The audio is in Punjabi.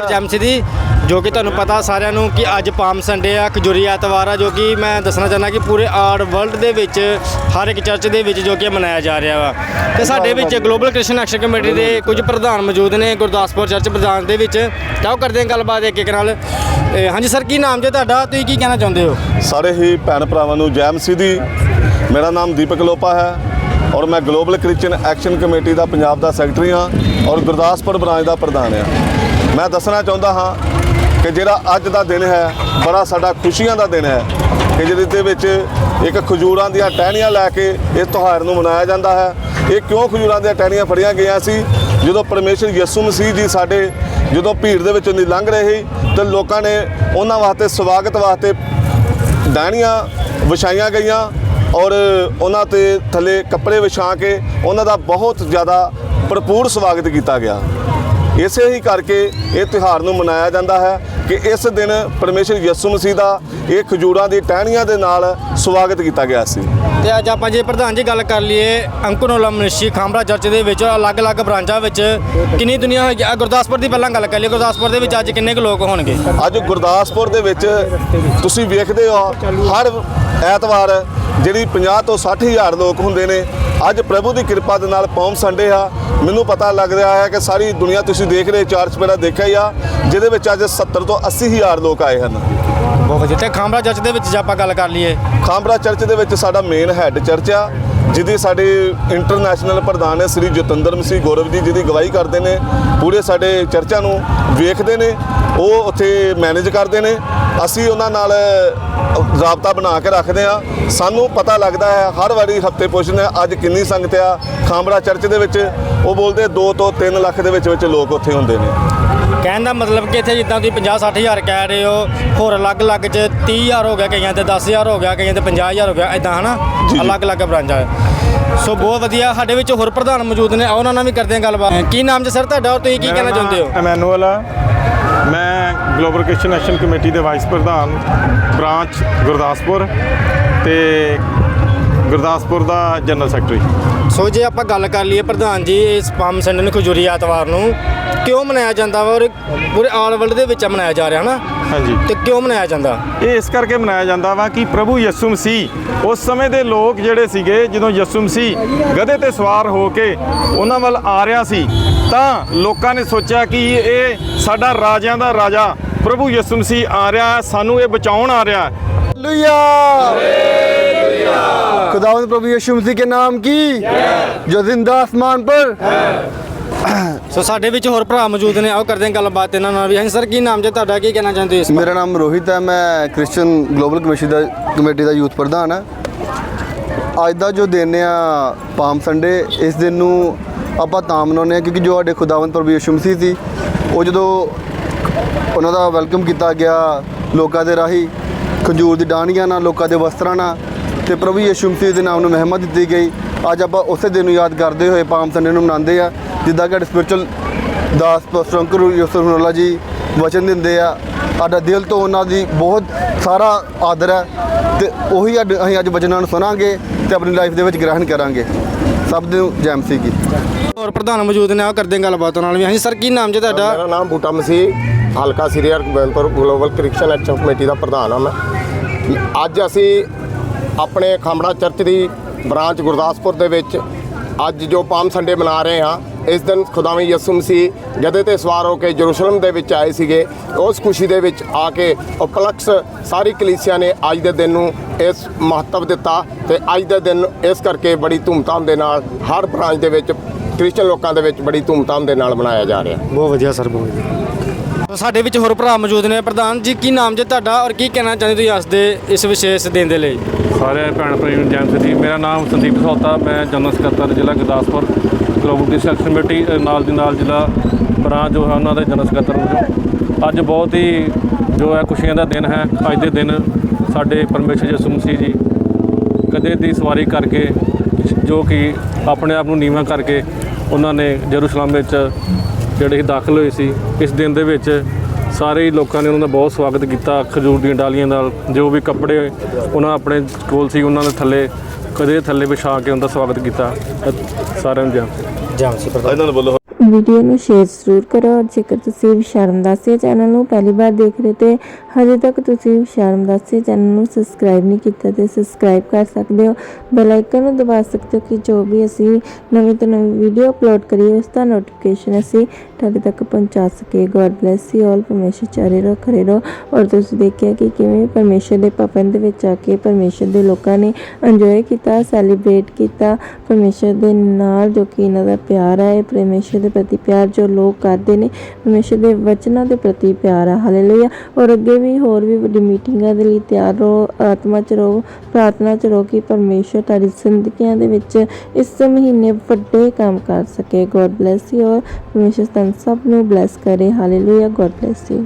ਗੁਰਦਾਸਪੁਰ ਜੈਮਸੀ ਦੀ ਜੋ ਕਿ ਤੁਹਾਨੂੰ ਪਤਾ ਸਾਰਿਆਂ ਨੂੰ ਕਿ ਅੱਜ ਪਾਮ ਸੰਡੇ ਆ, ਖਜੂਰੀ ਐਤਵਾਰ ਆ, ਜੋ ਕਿ ਮੈਂ ਦੱਸਣਾ ਚਾਹੁੰਦਾ ਕਿ ਪੂਰੇ ਆਰਟ ਵਰਲਡ ਦੇ ਵਿੱਚ, ਹਰ ਇੱਕ ਚਰਚ ਦੇ ਵਿੱਚ ਜੋ ਕਿ ਮਨਾਇਆ ਜਾ ਰਿਹਾ ਵਾ। ਤੇ ਸਾਡੇ ਵਿੱਚ ਗਲੋਬਲ ਕ੍ਰਿਸਚੀਅਨ ਐਕਸ਼ਨ ਕਮੇਟੀ ਦੇ ਕੁਝ ਪ੍ਰਧਾਨ ਮੌਜੂਦ ਨੇ, ਗੁਰਦਾਸਪੁਰ ਚਰਚ ਪ੍ਰਧਾਨ ਦੇ ਵਿੱਚ। ਚਾਹੋ ਕਰਦੇ ਹਾਂ ਗੱਲਬਾਤ ਇੱਕ ਇੱਕ ਨਾਲ ਹਾਂਜੀ ਸਰ, ਕੀ ਨਾਮ ਜੇ ਤੁਹਾਡਾ? ਤੁਸੀਂ ਕੀ ਕਹਿਣਾ ਚਾਹੁੰਦੇ ਹੋ? ਸਾਰੇ ਹੀ ਭੈਣ ਭਰਾਵਾਂ ਨੂੰ ਜੈ ਮਸੀਹ ਦੀ ਮੇਰਾ ਨਾਮ ਦੀਪਕ ਲੋਪਾ ਹੈ ਔਰ ਮੈਂ ਗਲੋਬਲ ਕ੍ਰਿਸਚੀਅਨ ਐਕਸ਼ਨ ਕਮੇਟੀ ਦਾ ਪੰਜਾਬ ਦਾ ਸੈਕਟਰੀ ਹਾਂ ਔਰ ਗੁਰਦਾਸਪੁਰ ਬ੍ਰਾਂਚ ਦਾ ਪ੍ਰਧਾਨ ਹਾਂ। ਮੈਂ ਦੱਸਣਾ ਚਾਹੁੰਦਾ ਹਾਂ ਕਿ ਜਿਹੜਾ ਅੱਜ ਦਾ ਦਿਨ ਹੈ, ਬੜਾ ਸਾਡਾ ਖੁਸ਼ੀਆਂ ਦਾ ਦਿਨ ਹੈ ਕਿ ਜਿਹਦੇ ਦੇ ਵਿੱਚ ਇੱਕ ਖਜੂਰਾਂ ਦੀਆਂ ਟਹਿਣੀਆਂ ਲੈ ਕੇ ਇਸ ਤਿਉਹਾਰ ਨੂੰ ਮਨਾਇਆ ਜਾਂਦਾ ਹੈ। ਇਹ ਕਿਉਂ ਖਜੂਰਾਂ ਦੀਆਂ ਟਹਿਣੀਆਂ ਫੜੀਆਂ ਗਈਆਂ ਸੀ? ਜਦੋਂ ਪਰਮੇਸ਼ਰ ਯਿਸੂ ਮਸੀਹ ਜੀ ਸਾਡੇ, ਜਦੋਂ ਭੀੜ ਦੇ ਵਿੱਚੋਂ ਦੀ ਲੰਘ ਰਹੇ ਸੀ ਤੇ ਲੋਕਾਂ ਨੇ ਉਹਨਾਂ ਵਾਸਤੇ, ਸਵਾਗਤ ਵਾਸਤੇ ਡਾਹਣੀਆਂ ਵਿਛਾਈਆਂ ਗਈਆਂ ਔਰ ਉਹਨਾਂ ਤੇ ਥੱਲੇ ਕੱਪੜੇ ਵਿਛਾ ਕੇ ਉਹਨਾਂ ਦਾ ਬਹੁਤ ਜ਼ਿਆਦਾ ਭਰਪੂਰ ਸਵਾਗਤ ਕੀਤਾ ਗਿਆ। ਇਸੇ ਹੀ ਕਰਕੇ ਇਹ ਤਿਉਹਾਰ ਨੂੰ ਮਨਾਇਆ ਜਾਂਦਾ ਹੈ ਕਿ ਇਸ ਦਿਨ ਪਰਮੇਸ਼ਰ ਯਿਸੂ ਮਸੀਹ ਦਾ ਇਹ ਖਜੂਰਾਂ ਦੀ ਟਹਿਣੀਆਂ ਦੇ ਨਾਲ ਸਵਾਗਤ ਕੀਤਾ ਗਿਆ ਸੀ। ਤੇ ਅੱਜ ਆਪਾਂ ਜੇ ਪ੍ਰਧਾਨ ਜੀ ਗੱਲ ਕਰ ਲਈਏ ਅੰਕੁਰੋਲਾ ਮਨਿਸ਼ੀ ਖਾਮਰਾ ਚਰਚ ਦੇ ਵਿੱਚ ਅਲੱਗ-ਅਲੱਗ ਬ੍ਰਾਂਚਾਂ ਵਿੱਚ ਕਿੰਨੀ ਦੁਨੀਆ ਹੋਈ ਗੁਰਦਾਸਪੁਰ ਦੀ ਪਹਿਲਾਂ ਗੱਲ ਕਰ ਲਈਏ ਗੁਰਦਾਸਪੁਰ ਦੇ ਵਿੱਚ ਅੱਜ ਕਿੰਨੇ ਕੁ ਲੋਕ ਹੋਣਗੇ? ਅੱਜ ਗੁਰਦਾਸਪੁਰ ਦੇ ਵਿੱਚ ਤੁਸੀਂ ਵੇਖਦੇ ਹੋ ਹਰ ਐਤਵਾਰ ਜਿਹੜੀ 50 ਤੋਂ 60 ਹਜ਼ਾਰ ਲੋਕ ਹੁੰਦੇ ਨੇ ਅੱਜ ਪ੍ਰਭੂ ਦੀ ਕਿਰਪਾ ਦੇ ਨਾਲ ਪੌਮ ਸੰਡੇ ਆ। ਮੈਨੂੰ ਪਤਾ ਲੱਗ ਰਿਹਾ ਹੈ ਕਿ ਸਾਰੀ ਦੁਨੀਆ ਤੁਸੀਂ ਦੇਖ ਰਹੇ ਚਾਰ ਚਪੇਰਾ ਦੇਖਿਆ ਹੀ ਆ ਜਿਹਦੇ ਵਿੱਚ ਅੱਜ 70 ਤੋਂ 80 ਹਜ਼ਾਰ ਲੋਕ ਆਏ ਹਨ। ਬਹੁਤ ਵਧੀਆ। ਤੇ ਖਾਮਰਾ ਚਰਚ ਦੇ ਵਿੱਚ ਜੇ ਆਪਾਂ ਗੱਲ ਕਰ ਲਈਏ। ਖਾਂਬਰਾ ਚਰਚ ਦੇ ਵਿੱਚ ਸਾਡਾ ਮੇਨ ਹੈੱਡ ਚਰਚ ਆ ਜਿਹਦੀ ਸਾਡੇ ਇੰਟਰਨੈਸ਼ਨਲ ਪ੍ਰਧਾਨ ਹੈ ਸ੍ਰੀ ਜਤਿੰਦਰ ਮਸੀਹ ਗੌਰਵ ਜੀ ਜਿਹਦੀ ਗਵਾਹੀ ਕਰਦੇ ਨੇ ਪੂਰੇ ਸਾਡੇ ਚਰਚਾਂ ਨੂੰ ਵੇਖਦੇ ਨੇ ਉਹ ਉੱਥੇ ਮੈਨੇਜ ਕਰਦੇ ਨੇ। ਅਸੀਂ ਉਹਨਾਂ ਨਾਲ ਰਾਬਤਾ ਬਣਾ ਕੇ ਰੱਖਦੇ ਆ ਸਾਨੂੰ ਪਤਾ ਲੱਗਦਾ ਹੈ ਹਰ ਵਾਰੀ ਹਫ਼ਤੇ ਪੁੱਛਦੇ ਹਾਂ, ਅੱਜ ਕਿੰਨੀ ਸੰਗਤ ਆ? ਖਾਂਬਰਾ ਚਰਚ ਦੇ ਵਿੱਚ ਉਹ ਬੋਲਦੇ 2 ਤੋਂ 3 ਲੱਖ ਦੇ ਵਿੱਚ ਵਿੱਚ ਲੋਕ ਉੱਥੇ ਹੁੰਦੇ ਨੇ। ਕਹਿਣ ਦਾ ਮਤਲਬ ਕਿ ਇੱਥੇ ਜਿੱਦਾਂ ਤੁਸੀਂ 50 60 ਹਜ਼ਾਰ ਕਹਿ ਰਹੇ ਹੋ ਹੋਰ ਅਲੱਗ-ਅਲੱਗ ਚ 30 ਹਜ਼ਾਰ ਹੋ ਗਿਆ ਕਈਆਂ ਤੇ 10 ਹਜ਼ਾਰ ਹੋ ਗਿਆ ਕਈਆਂ ਤੇ 50 ਹਜ਼ਾਰ ਹੋ ਗਿਆ ਇਦਾਂ ਹਨਾ। ਅਲੱਗ-ਅਲੱਗ ਬ੍ਰਾਂਚਾਂ ਸੋ ਬਹੁਤ ਵਧੀਆ ਸਾਡੇ ਵਿੱਚ ਹੋਰ ਪ੍ਰਧਾਨ ਮੌਜੂਦ ਨੇ ਉਹਨਾਂ ਨਾਲ ਵੀ ਕਰਦੇ ਹਾਂ ਗੱਲਬਾਤ। ਕੀ ਨਾਮ ਜੀ ਸਰ ਤੁਹਾਡਾ ਔਰ ਤੁਸੀਂ ਕੀ ਕਹਿਣਾ ਚਾਹੁੰਦੇ ਹੋ? ਐਮੈਨੂਅਲ ਆ। ਮੈਂ ਗਲੋਬਲ ਕ੍ਰਿਸਚੀਅਨ ਐਕਸ਼ਨ ਕਮੇਟੀ ਦੇ ਵਾਈਸ ਪ੍ਰਧਾਨ ਬ੍ਰਾਂਚ ਗੁਰਦਾਸਪੁਰ ਤੇ ਗੁਰਦਾਸਪੁਰ ਦਾ ਜਨਰਲ ਸੈਕਟਰੀ। ਸੋ ਜੇ ਆਪਾਂ ਗੱਲ ਕਰ ਲਈਏ ਪ੍ਰਧਾਨ ਜੀ ਇਸ ਪਾਮ ਸੰਡੇ ਨੂੰ ਖਜੂਰੀ ਐਤਵਾਰ ਨੂੰ ਕਿਉਂ ਮਨਾਇਆ ਜਾਂਦਾ ਵਾ ਔਰ ਪੂਰੇ ਆਲ ਵਰਲਡ ਦੇ ਵਿੱਚ ਮਨਾਇਆ ਜਾ ਰਿਹਾ ਹਨਾ ਹਾਂਜੀ। ਤੇ ਕਿਉਂ ਮਨਾਇਆ ਜਾਂਦਾ? ਇਹ ਇਸ ਕਰਕੇ ਮਨਾਇਆ ਜਾਂਦਾ ਵਾ ਕਿ ਪ੍ਰਭੂ ਯਿਸੂ ਮਸੀਹ ਉਸ ਸਮੇਂ ਦੇ ਲੋਕ ਜਿਹੜੇ ਸੀਗੇ ਜਦੋਂ ਯਿਸੂ ਮਸੀਹ ਗਧੇ ਤੇ ਸਵਾਰ ਹੋ ਕੇ ਉਹਨਾਂ ਵੱਲ ਆ ਰਿਹਾ ਸੀ ਤਾਂ ਲੋਕਾਂ ਨੇ ਸੋਚਿਆ ਕਿ ਇਹ ਸਾਡਾ ਰਾਜਿਆਂ ਦਾ ਰਾਜਾ ਪ੍ਰਭੂ ਯਿਸੂ ਮਸੀਹ ਆ ਰਿਹਾ ਸਾਨੂੰ ਇਹ ਬਚਾਉਣ ਆ ਰਿਹਾ ਹੈ। ਖੁਦਾਵੰਦ ਪ੍ਰਭੂ ਯਿਸੂ ਮਸੀਹ ਦੇ ਨਾਮ ਕੀ? ਜੋ ਜ਼ਿੰਦਾ ਅਸਮਾਨ ਪਰ। ਸੋ ਸਾਡੇ ਵਿੱਚ ਹੋਰ ਭਰਾ ਮੌਜੂਦ ਨੇ ਆਓ ਕਰਦੇ ਹਾਂ ਗੱਲਬਾਤ ਇਹਨਾਂ ਨਾਲ ਵੀ। ਹਾਂਜੀ ਸਰ ਕੀ ਨਾਮ ਜੇ ਤੁਹਾਡਾ? ਕੀ ਕਹਿਣਾ ਚਾਹੁੰਦੇ ਹੋ ਇਸ ਮੇਰਾ ਨਾਮ ਰੋਹਿਤ ਹੈ ਮੈਂ ਕ੍ਰਿਸਚੀਅਨ ਗਲੋਬਲ ਕਮੇਟੀ ਦਾ ਕਮੇਟੀ ਦਾ ਯੂਥ ਪ੍ਰਧਾਨ ਹਾਂ। ਅੱਜ ਦਾ ਜੋ ਦਿਨ ਆ ਪਾਮ ਸੰਡੇ ਇਸ ਦਿਨ ਨੂੰ ਆਪਾਂ ਤਾਂ ਮਨਾਉਂਦੇ ਹਾਂ ਕਿਉਂਕਿ ਜੋ ਸਾਡੇ ਖੁਦਾਵੰਦ ਪ੍ਰਭੂ ਯਿਸੂ ਮਸੀਹ ਸੀ ਉਹ ਜਦੋਂ ਉਹਨਾਂ ਦਾ ਵੈਲਕਮ ਕੀਤਾ ਗਿਆ ਲੋਕਾਂ ਦੇ ਰਾਹੀਂ। ਖੰਜੂਰ ਦੀ ਡਾਹਣੀਆਂ ਨਾਲ, ਲੋਕਾਂ ਦੇ ਵਸਤਰਾਂ ਨਾਲ ਤੇ ਪ੍ਰਭੂ ਯਿਸੂ ਮਸੀਹ ਦੇ ਨਾਮ ਨੂੰ ਮਹਿਮਾ ਦਿੱਤੀ ਗਈ। ਅੱਜ ਆਪਾਂ ਉਸੇ ਦਿਨ ਨੂੰ ਯਾਦ ਕਰਦੇ ਹੋਏ ਪਾਮ ਸੰਡੇ ਨੂੰ ਮਨਾਉਂਦੇ ਆ, ਜਿੱਦਾਂ ਕਿ ਸਪਿਰਚੁਅਲ ਦਾਸ ਪਾਸਟਰ ਅੰਕਰ ਯੂਸਫ ਹੁਨਲਾ ਜੀ ਵਚਨ ਦਿੰਦੇ ਆ, ਸਾਡਾ ਦਿਲ ਤੋਂ ਉਹਨਾਂ ਦੀ ਬਹੁਤ ਸਾਰਾ ਆਦਰ ਹੈ ਤੇ ਉਹੀ ਅੱਜ ਅਸੀਂ ਅੱਜ ਵਚਨਾਂ ਨੂੰ ਸੁਣਾਂਗੇ ਤੇ ਆਪਣੀ ਲਾਈਫ ਦੇ ਵਿੱਚ ਗ੍ਰਹਿਣ ਕਰਾਂਗੇ। ਸਭ ਨੂੰ ਜੈ ਮਸੀਹ ਕੀ ਹੋਰ ਪ੍ਰਧਾਨ ਮੌਜੂਦ ਨੇ ਆਓ ਕਰਦੇ ਹਾਂ ਗੱਲਬਾਤ ਉਹਨਾਂ ਨਾਲ ਵੀ। ਹਾਂਜੀ ਸਰ ਕੀ ਨਾਮ ਜੇ ਤੁਹਾਡਾ? ਮੇਰਾ ਨਾਮ ਬੂਟਾ ਮਸੀਹ ਹਲਕਾ ਸੀਰੀਅਰ Gobindpur global Christian action committee ਦਾ ਪ੍ਰਧਾਨ ਹਾਂ ਮੈਂ। ਅੱਜ ਅਸੀਂ ਆਪਣੇ ਖਾਮੜਾ ਚਰਚ ਦੀ ਬ੍ਰਾਂਚ ਗੁਰਦਾਸਪੁਰ ਦੇ ਵਿੱਚ ਅੱਜ ਜੋ ਪਾਮ ਸੰਡੇ ਮਨਾ ਰਹੇ ਹਾਂ ਇਸ ਦਿਨ ਖੁਦਾਵੰਦ ਯਿਸੂ ਮਸੀਹ ਗਧੇ ਤੇ ਸਵਾਰ ਹੋ ਕੇ ਜਰੂਸਲਮ ਦੇ ਵਿੱਚ ਆਏ ਸੀਗੇ। ਉਸ ਖੁਸ਼ੀ ਦੇ ਵਿੱਚ ਆ ਕੇ ਉਪਲਕਸ਼ ਸਾਰੀ ਕਲੀਸਿਆ ਨੇ ਅੱਜ ਦੇ ਦਿਨ ਨੂੰ ਇਸ ਮਹੱਤਵ ਦਿੱਤਾ ਤੇ ਅੱਜ ਦੇ ਦਿਨ ਇਸ ਕਰਕੇ ਬੜੀ ਧੂਮਧਾਮ ਦੇ ਨਾਲ ਹਰ ਬ੍ਰਾਂਚ ਦੇ ਵਿੱਚ ਕ੍ਰਿਸਚੀਅਨ ਲੋਕਾਂ ਦੇ ਵਿੱਚ ਬੜੀ ਧੂਮਧਾਮ ਦੇ ਨਾਲ ਮਨਾਇਆ ਜਾ ਰਿਹਾ। ਬਹੁਤ ਵਧੀਆ ਸਰ, ਬਹੁਤ ਵਧੀਆ। ਸਾਡੇ ਵਿੱਚ ਹੋਰ ਭਰਾ ਮੌਜੂਦ ਨੇ। ਪ੍ਰਧਾਨ ਜੀ, ਕੀ ਨਾਮ ਜੇ ਤੁਹਾਡਾ ਔਰ ਕੀ ਕਹਿਣਾ ਚਾਹੁੰਦੇ ਤੁਸੀਂ ਅੱਜ ਦੇ ਇਸ ਵਿਸ਼ੇਸ਼ ਦਿਨ ਦੇ ਲਈ? ਸਾਰੇ ਭੈਣ ਭਾਈ ਨੂੰ ਜੈ ਮਸੀਹ ਮੇਰਾ ਨਾਮ ਸੰਦੀਪ ਸੌਤਾ, ਮੈਂ ਜਨਰਲ ਸਕੱਤਰ ਜ਼ਿਲ੍ਹਾ ਗੁਰਦਾਸਪੁਰ ਗਲੋਬਲ ਕ੍ਰਿਸਚਨ ਕਮੇਟੀ ਨਾਲ ਦੀ ਨਾਲ ਜ਼ਿਲ੍ਹਾ ਬ੍ਰਾਂਚ ਜੋ ਹੈ ਉਹਨਾਂ ਦੇ ਜਨਰਲ ਸਕੱਤਰ ਵਜੋਂ ਅੱਜ ਬਹੁਤ ਹੀ ਜੋ ਹੈ ਖੁਸ਼ੀਆਂ ਦਾ ਦਿਨ ਹੈ। ਅੱਜ ਦੇ ਦਿਨ ਸਾਡੇ ਪਰਮੇਸ਼ਰ ਯਿਸੂ ਮਸੀਹ ਜੀ ਕਦੇ ਦੀ ਸਵਾਰੀ ਕਰਕੇ, ਜੋ ਕਿ ਆਪਣੇ ਆਪ ਨੂੰ ਨੀਵਾਂ ਕਰਕੇ ਉਹਨਾਂ ਨੇ ਜਰੂਸਲਮ ਵਿੱਚ ਜਿਹੜੇ ਸੀ ਦਾਖਲ ਹੋਏ ਸੀ ਇਸ ਦਿਨ ਦੇ ਵਿੱਚ ਸਾਰੇ ਹੀ ਲੋਕਾਂ ਨੇ ਉਹਨਾਂ ਦਾ ਬਹੁਤ ਸਵਾਗਤ ਕੀਤਾ ਖਜੂਰ ਦੀਆਂ ਡਾਲੀਆਂ ਨਾਲ ਜੋ ਵੀ ਕੱਪੜੇ ਉਹਨਾਂ ਆਪਣੇ ਕੋਲ ਸੀ ਉਹਨਾਂ ਦੇ ਥੱਲੇ ਕਦੇ ਥੱਲੇ ਵਿਛਾ ਕੇ ਉਹਨਾਂ ਦਾ ਸਵਾਗਤ ਕੀਤਾ। ਸਾਰਿਆਂ ਨੂੰ ਜੈ ਜੈ ਮਸੀਹ ਪ੍ਰਧਾਨ। ਇਹਨਾਂ ਨੂੰ ਬੋਲੋ। ਵੀਡੀਓ ਨੂੰ ਸ਼ੇਅਰ ਜ਼ਰੂਰ ਕਰੋ ਔਰ ਜੇਕਰ ਤੁਸੀਂ ਵਿਸ਼ਾਰਮ ਦਾਸੀਆ ਚੈਨਲ ਨੂੰ ਪਹਿਲੀ ਵਾਰ ਦੇਖ ਰਹੇ ਤੇ ਹਜੇ ਤੱਕ ਤੁਸੀਂ ਵਿਸ਼ਾਰਮ ਦਾਸੀਆ ਚੈਨਲ ਨੂੰ ਸਬਸਕ੍ਰਾਈਬ ਨਹੀਂ ਕੀਤਾ ਤੇ ਸਬਸਕ੍ਰਾਈਬ ਕਰ ਸਕਦੇ ਹੋ। ਬੈਲ ਆਈਕਨ ਨੂੰ ਦਬਾ ਸਕਦੇ ਹੋ ਕਿ ਜੋ ਵੀ ਅਸੀਂ ਨਵੀਂ ਤੋਂ ਨਵੀਂ ਵੀਡੀਓ ਅਪਲੋਡ ਕਰੀਏ ਉਸ ਦਾ ਨੋਟੀਫਿਕੇਸ਼ਨ ਅਸੀਂ ਤੁਹਾਡੇ ਤੱਕ ਪਹੁੰਚਾ ਸਕੇ। ਗੋਡ ਬlesਸ ਯੂ ਆਲ ਪਰਮੇਸ਼ਰ ਚਾਰੇ ਰਹੋ ਖਰੇ ਰਹੋ। ਔਰ ਤੁਸੀਂ ਦੇਖਿਆ ਕਿ ਕਿਵੇਂ ਪਰਮੇਸ਼ਰ ਦੇ ਭਵਨ ਦੇ ਵਿੱਚ ਆ ਕੇ ਪਰਮੇਸ਼ਰ ਦੇ ਲੋਕਾਂ ਨੇ ਇੰਜੋਏ ਕੀਤਾ ਸੈਲੀਬ੍ਰੇਟ ਕੀਤਾ। ਪਰਮੇਸ਼ਰ ਦੇ ਨਾਲ ਜੋ ਕਿ ਇਹਨਾਂ ਦਾ ਪਿਆਰ ਹੈ ਪਰਮੇਸ਼ਰ ਦੇ ਪ੍ਰਤੀ ਪਿਆਰ ਜੋ ਲੋਕ ਕਰਦੇ ਨੇ, ਪਰਮੇਸ਼ਰ ਦੇ ਵਚਨਾਂ ਦੇ ਪ੍ਰਤੀ ਪਿਆਰ ਹੈ ਹਾਲੇਲੂਇਆ ਔਰ ਅੱਗੇ ਵੀ ਹੋਰ ਵੀ ਵੱਡੀ ਮੀਟਿੰਗਾਂ ਦੇ ਲਈ ਤਿਆਰ ਰਹੋ, ਆਤਮਾ ਚ ਰਹੋ, ਪ੍ਰਾਰਥਨਾ ਚ ਰਹੋ ਕਿ ਪਰਮੇਸ਼ਰ ਤੁਹਾਡੀ ਜ਼ਿੰਦਗੀਆਂ ਦੇ ਵਿੱਚ ਇਸ ਮਹੀਨੇ ਵੱਡੇ ਕੰਮ ਕਰ ਸਕੇ। ਗੋਡ ਬlesਸ ਯੂ ਔਰ ਪਰਮੇਸ਼ਰ ਤੁਹਾਨੂੰ ਸਭ ਨੂੰ ਬlesਸ ਕਰੇ। Hallelujah God bless you